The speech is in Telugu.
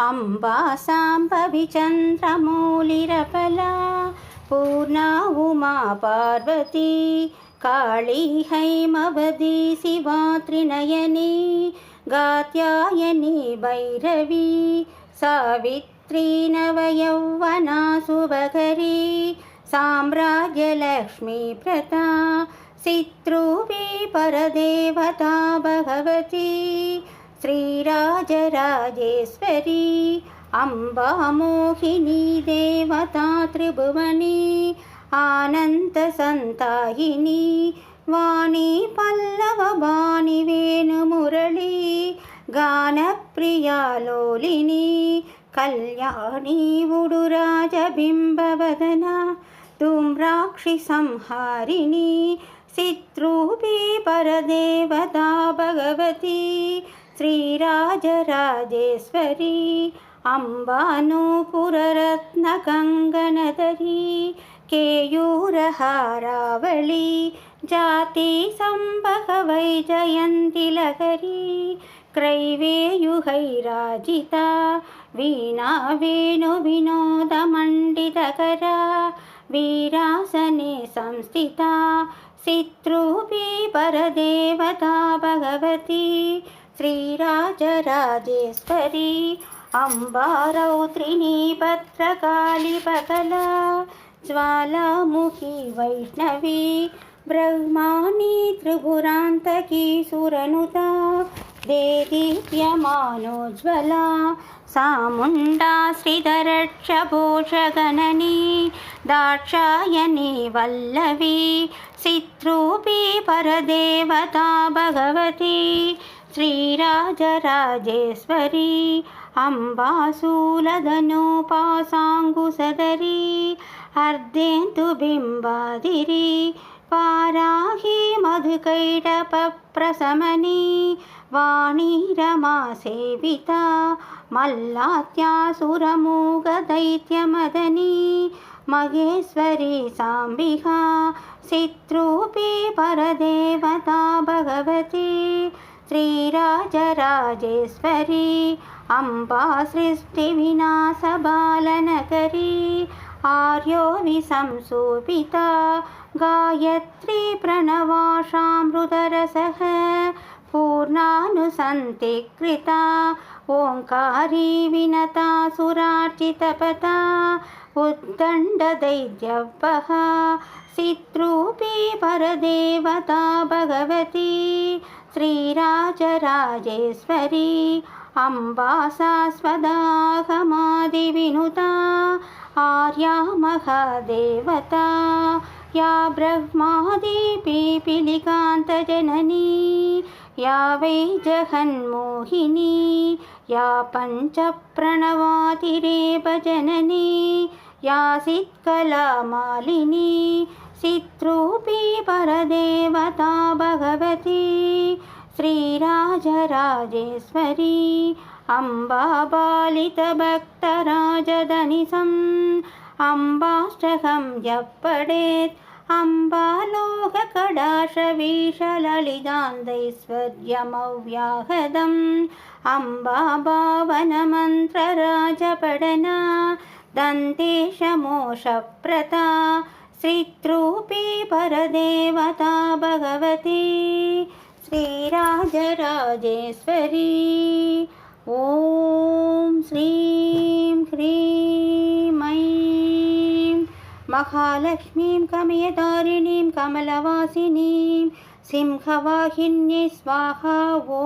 अम्बा साम्भवि चन्द्रमौलिरपला पूर्णा उमा पार्वती काळी हैमवदी शिवा त्रिनयनी गात्यायनी भैरवी सावित्री नवयौवना सुभकरी साम्राज्यलक्ष्मी प्रता सित्रूपी परदेवता भगवती శ్రీరాజరాజేశ్వరీ అంబామోహిని దేవతా త్రిభువని ఆనంద సంతాయిని వాణి పల్లవ వాణి వేణుమురళి గానప్రియాలోలిని కళ్యాణి ఉడు రాజబింబవదన ధూమ్రాక్షి సంహారిణి శత్రూపీ పరదేవతా భగవతి श्रीराजराजेश्वरी अम्बानूपुररत्नकङ्गनदरी केयूरहारावळी जाति सम्भवैजयन्तिलहरी क्रैवेयुहैराजिता वीणा वेणुविनोदमण्डितकरा वीरासने संस्थिता सित्रूपी परदेवता भगवती శ్రీరాజరాజేశ్వరి అంబారౌత్రిణి భద్రకాళి బకల జ్వాలాముఖి వైష్ణవి బ్రహ్మాణి త్రిపురాంతకి సురనుత దేదీప్యమానోజ్వలా సాముండా శ్రీధరక్షభూషగణని దాక్షాయణి వల్లవి సిద్రూపీ పరదేవతా భగవతి श्रीराजराजेश्वरी अम्बासूलधनोपासाङ्गुसदरी अर्धेन्दुबिम्बादिरी पाराहि मधुकैटपप्रशमनी वाणी रमा सेविता मल्लात्यासुरमूगदैत्यमदनी महेश्वरी साम्बिका सित्रूपी परदेवता भगवती శ్రీరాజరాజేశ్వరి అంబా సృష్టి వినాశబాలనకరి ఆర్యోవి సంశోభిత గాయత్రి ప్రణవాషామృతరసః పూర్ణానుసంతికృత ఓంకారీ వినతా సురార్చితపత ఉద్దండదైద్యవః సిద్రూపీ పరదేవత భగవతి श्रीराजराजेश्वरी अम्बा शाश्वदागमादिविनुता आर्या महादेवता या ब्रह्मादिपीपिलिकान्तजननी या वै जगन्मोहिनी या पञ्चप्रणवातिरेव जननी यासीत् कलामालिनी शितॄपी परदेवता भगवती। श्रीराजराजेश्वरी अम्बा बालितभक्तराजधनिशम् अम्बाष्टगं यः पठेत् अम्बालोककडाशविषलिदान्तैश्वर्यमव्याहदम् अम्बाबावनमन्त्रराजपडना दन्तेशमोषप्रता श्रीत्रूपी परदेवता भगवती श्रीराजराजेश्वरी ॐ श्रीं ह्रीं ऐं महालक्ष्मीं कमयदारिणीं कमलवासिनीं सिंहवाहिन्यै स्वाहा ॐ